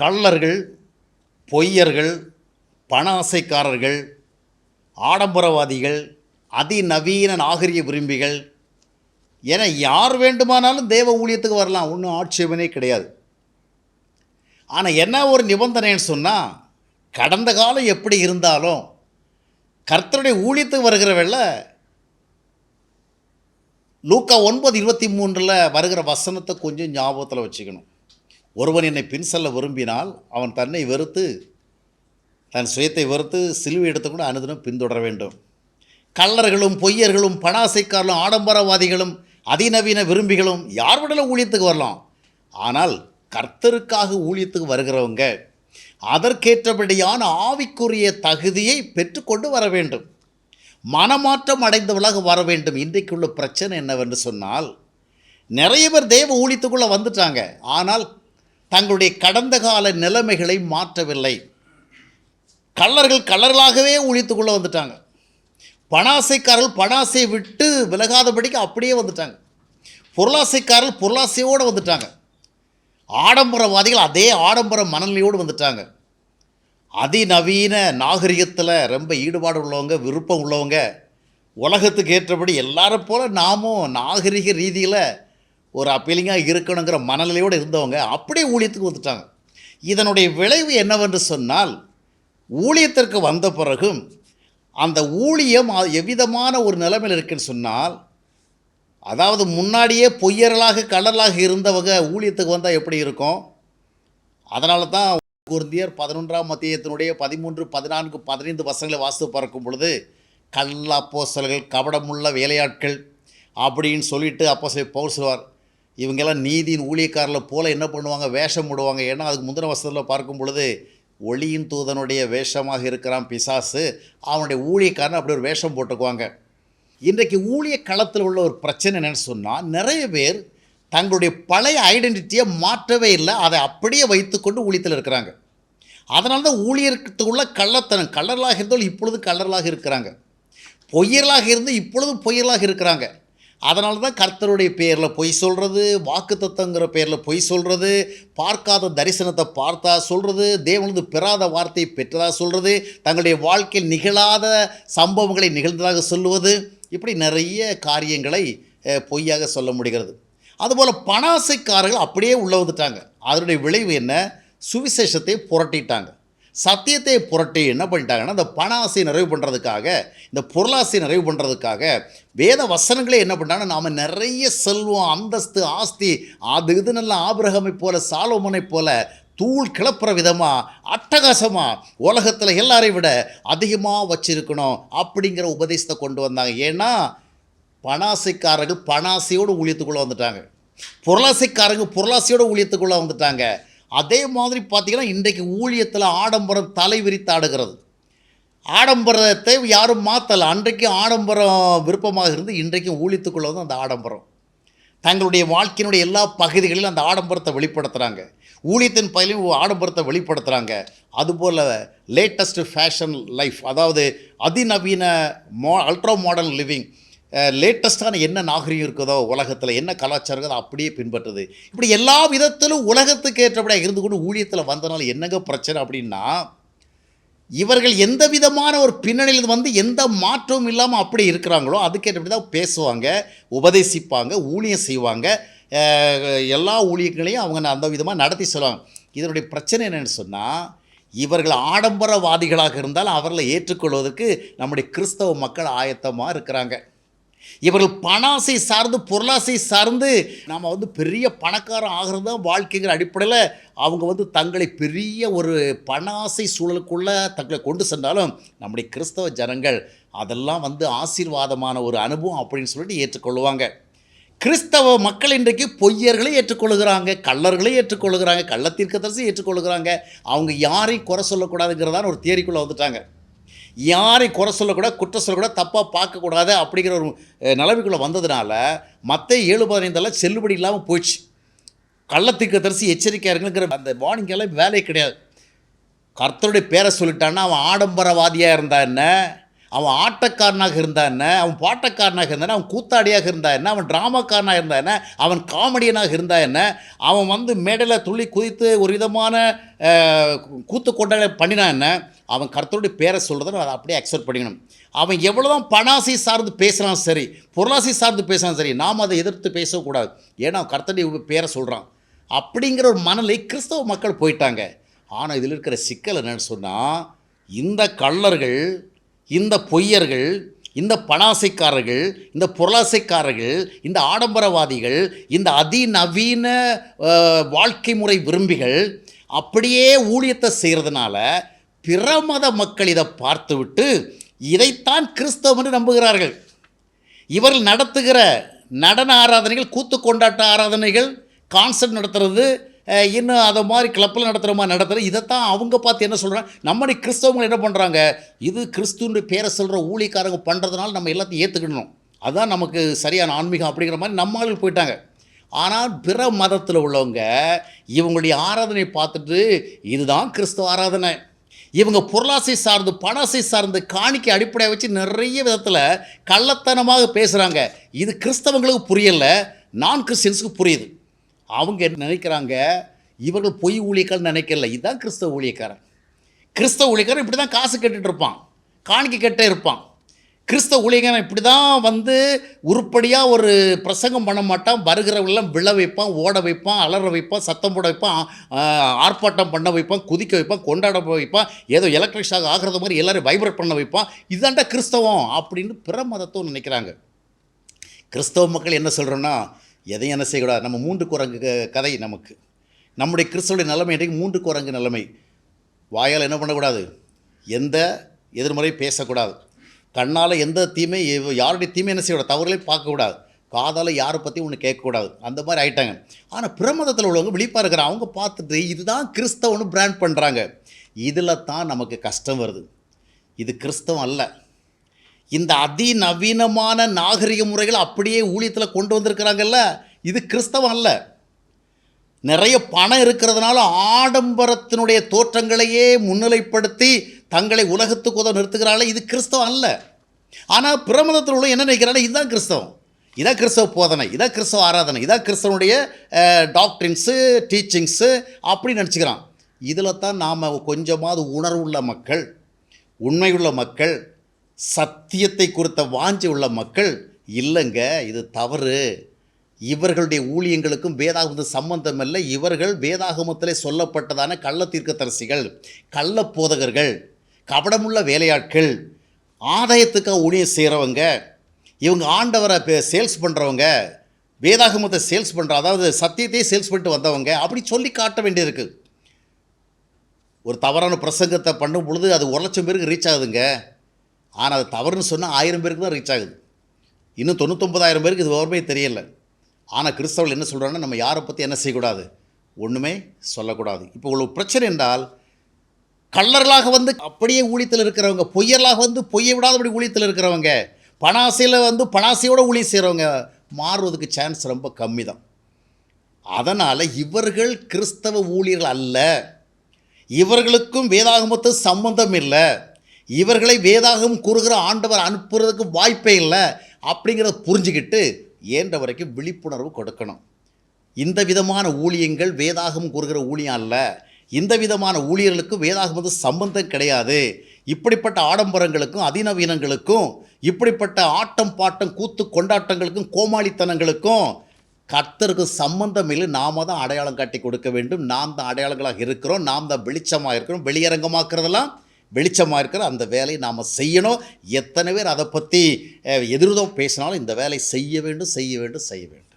கள்ளர்கள் பொய்யர்கள் பண ஆசைக்காரர்கள் ஆடம்பரவாதிகள் அதிநவீன நாகரிக விரும்பிகள் என யார் வேண்டுமானாலும் தேவ ஊழியத்துக்கு வரலாம். ஒன்றும் ஆட்சேபனே கிடையாது. ஆனால் என்ன ஒரு நிபந்தனைன்னு சொன்னால் கடந்த காலம் எப்படி இருந்தாலும் கர்த்தருடைய ஊழியத்துக்கு வருகிற வேளை லூக்கா ஒன்பது இருபத்தி மூன்றில் வருகிற வசனத்தை கொஞ்சம் ஞாபகத்தில் வச்சுக்கணும். ஒருவன் என்னை பின் செல்ல விரும்பினால் அவன் தன்னை வெறுத்து தன் சுயத்தை வெறுத்து சிலுவை எடுத்துக்கொண்டு அனுதினம் பின்தொடர வேண்டும். கள்ளர்களும் பொய்யர்களும் பணாசைக்காரர்களும் ஆடம்பரவாதிகளும் அதிநவீன விரும்பிகளும் யார் விடல ஊழியத்துக்கு வரலாம். ஆனால் கர்த்தருக்காக ஊழியத்துக்கு வருகிறவங்க அதற்கேற்றபடியான ஆவிக்குரிய தகுதியை பெற்றுக்கொண்டு வர வேண்டும். மனமாற்றம் அடைந்தவளாக வர வேண்டும். இன்றைக்குள்ள பிரச்சனை என்னவென்று சொன்னால் நிறைய பேர் தேவ ஊழியத்துக்குள்ளே வந்துட்டாங்க. ஆனால் தங்களுடைய கடந்த கால நிலைமைகளை மாற்றவில்லை. கள்ளர்கள் கள்ளர்களாகவே ஊழியத்துக்குள்ளே வந்துட்டாங்க. பணாசைக்காரர்கள் பணாசை விட்டு விலகாதபடிக்கு அப்படியே வந்துட்டாங்க. பொருளாசைக்காரர்கள் பொருளாசையோடு வந்துட்டாங்க. ஆடம்பரவாதிகள் அதே ஆடம்பர மனநிலையோடு வந்துட்டாங்க. அதிநவீன நாகரிகத்தில் ரொம்ப ஈடுபாடு உள்ளவங்க விருப்பம் உள்ளவங்க உலகத்துக்கு ஏற்றபடி எல்லாரும் போல் நாமும் நாகரிக ரீதியில் ஒரு அப்பீலிங்காக இருக்கணுங்கிற மனநிலையோடு இருந்தவங்க அப்படியே ஊழியத்துக்கு வந்துட்டாங்க. இதனுடைய விளைவு என்னவென்று சொன்னால் ஊழியத்திற்கு வந்த பிறகும் அந்த ஊழியம் எவ்விதமான ஒரு நிலைமையில் இருக்குன்னு சொன்னால் அதாவது முன்னாடியே பொய்யர்களாக கடலாக இருந்தவங்க ஊழியத்துக்கு வந்தால் எப்படி இருக்கும்? அதனால தான் குருந்தியர் பதினொன்றாம் மத்தியத்தினுடைய பதிமூன்று பதினான்கு பதினைந்து வசங்களை வாசித்து பார்க்கும் பொழுது கள்ள கபடமுள்ள வேலையாட்கள் அப்படின்னு சொல்லிட்டு அப்போ பவுல் சொல்வார் இவங்கெல்லாம் நீதியின் ஊழியக்காரில் போல் என்ன பண்ணுவாங்க? வேஷம் போடுவாங்க. ஏன்னா அதுக்கு முந்தின வசதியில் பார்க்கும் பொழுது ஒளியின் தூதனுடைய வேஷமாக இருக்கிறான் பிசாசு. அவனுடைய ஊழியக்காரன் அப்படி ஒரு வேஷம் போட்டுக்குவாங்க. இன்றைக்கு ஊழிய களத்தில் உள்ள ஒரு பிரச்சனை என்னென்னு சொன்னால் நிறைய பேர் தங்களுடைய பழைய ஐடென்டிட்டியை மாற்றவே இல்லை. அதை அப்படியே வைத்துக்கொண்டு ஊழியத்தில் இருக்கிறாங்க. அதனால தான் ஊழியத்துக்குள்ள கள்ளத்தனம் கள்ளர்களாக இருந்தாலும் இப்பொழுது கள்ளர்களாக இருக்கிறாங்க. பொய்யர்களாக இருந்து இப்பொழுது பொய்யர்களாக இருக்கிறாங்க. அதனால தான் கர்த்தருடைய பேரில் பொய் சொல்கிறது வாக்குத்தத்தங்கிற பேரில் பொய் சொல்கிறது பார்க்காத தரிசனத்தை பார்த்தா சொல்கிறது தேவனது பெறாத வார்த்தையை பெற்றதாக சொல்கிறது தங்களுடைய வாழ்க்கையில் நிகழாத சம்பவங்களை நிகழ்ந்ததாக சொல்லுவது இப்படி நிறைய காரியங்களை பொய்யாக சொல்ல முடிகிறது. அதுபோல் பணாசைக்காரர்கள் அப்படியே உள்ள வந்துட்டாங்க. அதனுடைய விளைவு என்ன? சுவிசேஷத்தை புரட்டிட்டாங்க. சத்தியத்தை புரட்டி என்ன பண்ணிட்டாங்கன்னா இந்த பண ஆசை நிறைவு பண்ணுறதுக்காக இந்த பொருளாசை நிறைவு பண்ணுறதுக்காக வேத வசனங்களே என்ன பண்ணிட்டாங்கன்னா நாம் நிறைய செல்வம் அந்தஸ்து ஆஸ்தி அது இது நல்ல ஆபிரகமை போல சாலோமனை போல தூள் கிளப்புற விதமாக அட்டகாசமாக உலகத்தில் எல்லாரையும் விட அதிகமாக வச்சுருக்கணும் அப்படிங்கிற உபதேசத்தை கொண்டு வந்தாங்க. ஏன்னா பணாசைக்காரர்கள் பணாசையோடு ஊழியத்துக்குள்ளே வந்துட்டாங்க. பொருளாசைக்காரங்க பொருளாசையோடு ஊழியத்துக்குள்ளே வந்துட்டாங்க. அதே மாதிரி பார்த்திங்கன்னா இன்றைக்கு ஊழியத்தில் ஆடம்பரம் தலை விரித்து ஆடுகிறது ஆடம்பரத்தை யாரும் மாற்றலை அன்றைக்கு ஆடம்பரம் விருப்பமாக இருந்து இன்றைக்கும் ஊழியத்துக்குள்ளே வந்து அந்த ஆடம்பரம். தங்களுடைய வாழ்க்கையினுடைய எல்லா பகுதிகளிலும் அந்த ஆடம்பரத்தை வெளிப்படுத்துகிறாங்க ஊழியத்தின் பயிலும் ஆடம்பரத்தை வெளிப்படுத்துகிறாங்க அதுபோல் லேட்டஸ்ட் ஃபேஷன் லைஃப் அதாவது அதிநவீன மோ அல்ட்ரா மாடர்ன் லிவிங் லேட்டஸ்ட்டான என்ன நாகரிகம் இருக்குதோ உலகத்தில் என்ன கலாச்சாரம் இருக்குதோ அப்படியே பின்பற்றுது. இப்படி எல்லா விதத்திலும் உலகத்துக்கு ஏற்றபடியாக இருந்து கொண்டு ஊழியத்தில் வந்தனால என்னங்க பிரச்சனை அப்படின்னா இவர்கள் எந்த விதமான ஒரு பின்னணியில் வந்து எந்த மாற்றமும் இல்லாமல் அப்படி இருக்கிறாங்களோ அதுக்கேற்றபடி தான் பேசுவாங்க உபதேசிப்பாங்க ஊழியம் செய்வாங்க. எல்லா ஊழியங்களையும் அவங்க அந்த விதமாக நடத்தி சொல்லுவாங்க. இதனுடைய பிரச்சனை என்னென்னு சொன்னால் இவர்கள் ஆடம்பரவாதிகளாக இருந்தால் அவர்களை ஏற்றுக்கொள்வதற்கு நம்முடைய கிறிஸ்தவ மக்கள் ஆயத்தமாக இருக்கிறாங்க. இவர்கள் பணாசை சார்ந்து பொருளாசை சார்ந்து நாம் வந்து பெரிய பணக்காரன் ஆகிறது தான் வாழ்க்கைங்கிற அடிப்படையில் அவங்க வந்து தங்களை பெரிய ஒரு பணாசை சூழலுக்குள்ளே தங்களை கொண்டு சென்றாலும் நம்முடைய கிறிஸ்தவ ஜனங்கள் அதெல்லாம் வந்து ஆசீர்வாதமான ஒரு அனுபவம் அப்படின்னு சொல்லிட்டு ஏற்றுக்கொள்வாங்க கிறிஸ்தவ மக்கள் இன்றைக்கு பொய்யர்களை ஏற்றுக்கொள்கிறாங்க கள்ளர்களை ஏற்றுக்கொள்கிறாங்க கள்ளத்தீர்க்கதரிசி ஏற்றுக்கொள்கிறாங்க அவங்க யாரையும் குறை சொல்லக்கூடாதுங்கிறதான ஒரு தேரிக்குள்ளே வந்துட்டாங்க. யாரையும் குறை சொல்லக்கூடாது குற்றம் சொல்லக்கூடாது தப்பாக பார்க்கக்கூடாது அப்படிங்கிற ஒரு நிலவுக்குள்ளே வந்ததுனால மற்ற ஏழு பதினைந்தெல்லாம் செல்லுபடி இல்லாமல் போயிடுச்சு. கள்ளத்துக்கு தரிசி எச்சரிக்கையாக இருக்குங்கிற அந்த வார்னிங் எல்லாம் வேலையே கிடையாது. கர்த்தருடைய பேரை சொல்லிட்டான்னா அவன் ஆடம்பரவாதியாக இருந்தா என்ன? அவன் ஆட்டக்காரனாக இருந்தா என்ன? அவன் பாட்டக்காரனாக இருந்தா அவன் கூத்தாடியாக இருந்தா என்ன? அவன் ட்ராமாக்காரனாக இருந்தா என்ன? அவன் காமெடியனாக இருந்தா என்ன? அவன் வந்து மேடையில் துள்ளி குதித்து ஒரு விதமான கூத்து கொண்டாட பண்ணினா என்ன? அவன் கருத்தருடைய பேரை சொல்கிறத அதை அப்படியே அக்செப்ட் பண்ணிக்கணும். அவன் எவ்வளோதான் பணாசை சார்ந்து பேசுகிறான் சரி பொருளாசை சார்ந்து பேசுகிறான் சரி நாம் அதை எதிர்த்து பேசக்கூடாது. ஏன்னா அவன் கர்த்தருடைய பேரை சொல்கிறான் அப்படிங்கிற ஒரு மனநிலை கிறிஸ்தவ மக்கள் போயிட்டாங்க. ஆனால் இதில் இருக்கிற சிக்கல் என்னன்னு சொன்னால் இந்த கள்ளர்கள் இந்த பொய்யர்கள் இந்த பணாசைக்காரர்கள் இந்த பொருளாசைக்காரர்கள் இந்த ஆடம்பரவாதிகள் இந்த அதிநவீன வாழ்க்கை முறை விரும்பிகள் அப்படியே ஊழியத்தை செய்கிறதுனால பிற மத மக்கள் இதை பார்த்துவிட்டு இதைத்தான் கிறிஸ்தவம் என்று நம்புகிறார்கள். இவர்கள் நடத்துகிற நடன ஆராதனைகள் கூத்து கொண்டாட்ட ஆராதனைகள் கான்சர்ட் நடத்துறது இன்னும் அதை மாதிரி கிளப்பில் நடத்துகிற மாதிரி இதைத்தான் அவங்க பார்த்து என்ன சொல்கிறாங்க நம்முடைய கிறிஸ்தவங்க என்ன பண்ணுறாங்க இது கிறிஸ்துன்ற பேரை சொல்கிற ஊழியக்காரங்க பண்ணுறதுனால நம்ம எல்லாத்தையும் ஏற்றுக்கிடணும் அதுதான் நமக்கு சரியான ஆன்மீகம் அப்படிங்கிற மாதிரி நம்ம ஆளுகள் போயிட்டாங்க. ஆனால் பிற மதத்தில் உள்ளவங்க இவங்களுடைய ஆராதனை பார்த்துட்டு இதுதான் கிறிஸ்துவ ஆராதனை. இவங்க பொருளாசை சார்ந்து பணாசை சார்ந்து காணிக்கை அடிப்படையாக வச்சு நிறைய விதத்தில் கள்ளத்தனமாக பேசுகிறாங்க இது கிறிஸ்தவங்களுக்கு புரியலை. நான் கிறிஸ்டின்ஸுக்கு புரியுது. அவங்க நினைக்கிறாங்க? இவர்கள் பொய் ஊழியக்காரன் நினைக்கல. இதுதான் கிறிஸ்தவ ஊழியக்காரன். கிறிஸ்தவ ஊழியக்காரன் இப்படி தான் காசு கேட்டுட்டு இருப்பான். காணிக்கை கேட்டே இருப்பான். கிறிஸ்தவ ஊழியக்காரன் இப்படி தான் வந்து உருப்படியாக ஒரு பிரசங்கம் பண்ண மாட்டான். வருகிறவெல்லாம் விழ வைப்பான் ஓட வைப்பான் அலற வைப்பான் சத்தம் போட வைப்பான் ஆர்ப்பாட்டம் பண்ண வைப்பான் குதிக்க வைப்பான் கொண்டாட வைப்பான் ஏதோ எலக்ட்ரிக் ஷாக் ஆகிறது மாதிரி எல்லோரும் வைப்ரேட் பண்ண வைப்பான். இதுதான்டா கிறிஸ்தவம் அப்படின்னு பிற மதத்தும் நினைக்கிறாங்க. கிறிஸ்தவ மக்கள் என்ன சொல்கிறோன்னா எதையும் என்ன செய்யக்கூடாது. நம்ம மூன்று குரங்கு கதை நமக்கு. நம்முடைய கிறிஸ்தவடைய நிலைமை இன்றைக்கு மூன்று குரங்கு நிலைமை. வாயால் என்ன பண்ணக்கூடாது? எந்த எதிர்மறை பேசக்கூடாது. கண்ணால் எந்த தீமை யாருடைய தீமை என்ன செய்யக்கூடாது? தவறுகளையும் பார்க்கக்கூடாது. காதால் யாரை பற்றியும் ஒன்று கேட்கக்கூடாது. அந்த மாதிரி ஆயிட்டாங்க. ஆனால் பிரமதத்தில் உள்ளவங்க விழிப்பாக இருக்கிற அவங்க பார்த்துட்டு இதுதான் கிறிஸ்தவன்னு பிராண்ட் பண்ணுறாங்க இதில் தான் நமக்கு கஷ்டம் வருது. இது கிறிஸ்தவம் அல்ல. இந்த அதிநவீனமான நாகரிக முறைகளை அப்படியே ஊழியத்தில் கொண்டு வந்திருக்கிறாங்கல்ல இது கிறிஸ்தவம் அல்ல. நிறைய பணம் இருக்கிறதுனால ஆடம்பரத்தினுடைய தோற்றங்களையே முன்னிலைப்படுத்தி தங்களை உலகத்துக்கு உதவ நிறுத்துகிறாள் இது கிறிஸ்தவம் அல்ல. ஆனால் பிரமதத்தில் உள்ள என்ன நினைக்கிறாங்க இதுதான் கிறிஸ்தவம். இதான் கிறிஸ்தவ போதனை இதான் கிறிஸ்தவ ஆராதனை இதான் கிறிஸ்தவனுடைய டாக்டரின்ஸு டீச்சிங்ஸு அப்படி நினச்சிக்கிறான். இதில் தான் நாம் கொஞ்சமாவது உணர்வுள்ள மக்கள் உண்மையுள்ள மக்கள் சத்தியத்தை குறித்த வாஞ்சி உள்ள மக்கள் இல்லைங்க இது தவறு. இவர்களுடைய ஊழியங்களுக்கும் வேதாகமத்து சம்பந்தம் இல்லை இவர்கள் வேதாகமத்திலே சொல்லப்பட்டதான கள்ள தீர்க்கதரிசிகள் கள்ள போதகர்கள் கபடமுள்ள வேலையாட்கள் ஆதாயத்துக்காக ஊழியம் செய்கிறவங்க இவங்க ஆண்டவரை சேல்ஸ் பண்ணுறவங்க வேதாகமத்தை சேல்ஸ் பண்ணுற அதாவது சத்தியத்தையே சேல்ஸ் பண்ணிட்டு வந்தவங்க அப்படி சொல்லி காட்ட வேண்டியிருக்கு. ஒரு தவறான பிரசங்கத்தை பண்ணும் பொழுது அது ஒரு லட்சம் பேருக்கு ரீச் ஆகுதுங்க. ஆனால் அது தவறுன்னு சொன்னால் ஆயிரம் பேருக்கு தான் ரீச் ஆகுது. இன்னும் தொண்ணூத்தொம்பதாயிரம் பேருக்கு இது ஓர்மையே தெரியல. ஆனால் கிறிஸ்தவர்கள் என்ன சொல்கிறாங்கன்னா நம்ம யாரை பற்றி என்ன செய்யக்கூடாது? ஒன்றுமே சொல்லக்கூடாது. இப்போ உள்ள பிரச்சனை என்றால் கள்ளர்களாக வந்து அப்படியே ஊழியத்தில் இருக்கிறவங்க பொய்யர்களாக வந்து பொய்யை விடாதபடி ஊழியத்தில் இருக்கிறவங்க பணாசையில் வந்து பணாசையோட ஊழியம் செய்கிறவங்க மாறுவதுக்கு சான்ஸ் ரொம்ப கம்மி தான் அதனால் இவர்கள் கிறிஸ்தவ ஊழியர்கள் அல்ல. இவர்களுக்கும் வேதாகமத்து சம்பந்தம் இல்லை. இவர்களை வேதாகம் கூறுகிற ஆண்டவர் அனுப்புறதுக்கு வாய்ப்பே இல்லை அப்படிங்கிறத புரிஞ்சுக்கிட்டு ஏன்ற வரைக்கும் விழிப்புணர்வு கொடுக்கணும். இந்த விதமான ஊழியங்கள் வேதாகம் கூறுகிற ஊழியம் அல்ல. இந்த விதமான ஊழியர்களுக்கு வந்து சம்பந்தம் கிடையாது. இப்படிப்பட்ட ஆடம்பரங்களுக்கும் அதிநவீனங்களுக்கும் இப்படிப்பட்ட ஆட்டம் பாட்டம் கூத்து கொண்டாட்டங்களுக்கும் கோமாளித்தனங்களுக்கும் கர்த்தருக்கு சம்பந்தம் இல்லை. நாம தான் அடையாளம் காட்டி கொடுக்க வேண்டும். நாம் தான் அடையாளங்களாக இருக்கிறோம். நாம் தான் வெளிச்சமாக இருக்கிறோம். வெளியரங்கமாக்குறதெல்லாம் வெளிச்சமாக இருக்கிற அந்த வேலையை நாம் செய்யணும். எத்தனை பேர் அதை பற்றி எதிர்தம் பேசினாலும் இந்த வேலை செய்ய வேண்டும் செய்ய வேண்டும் செய்ய வேண்டும்.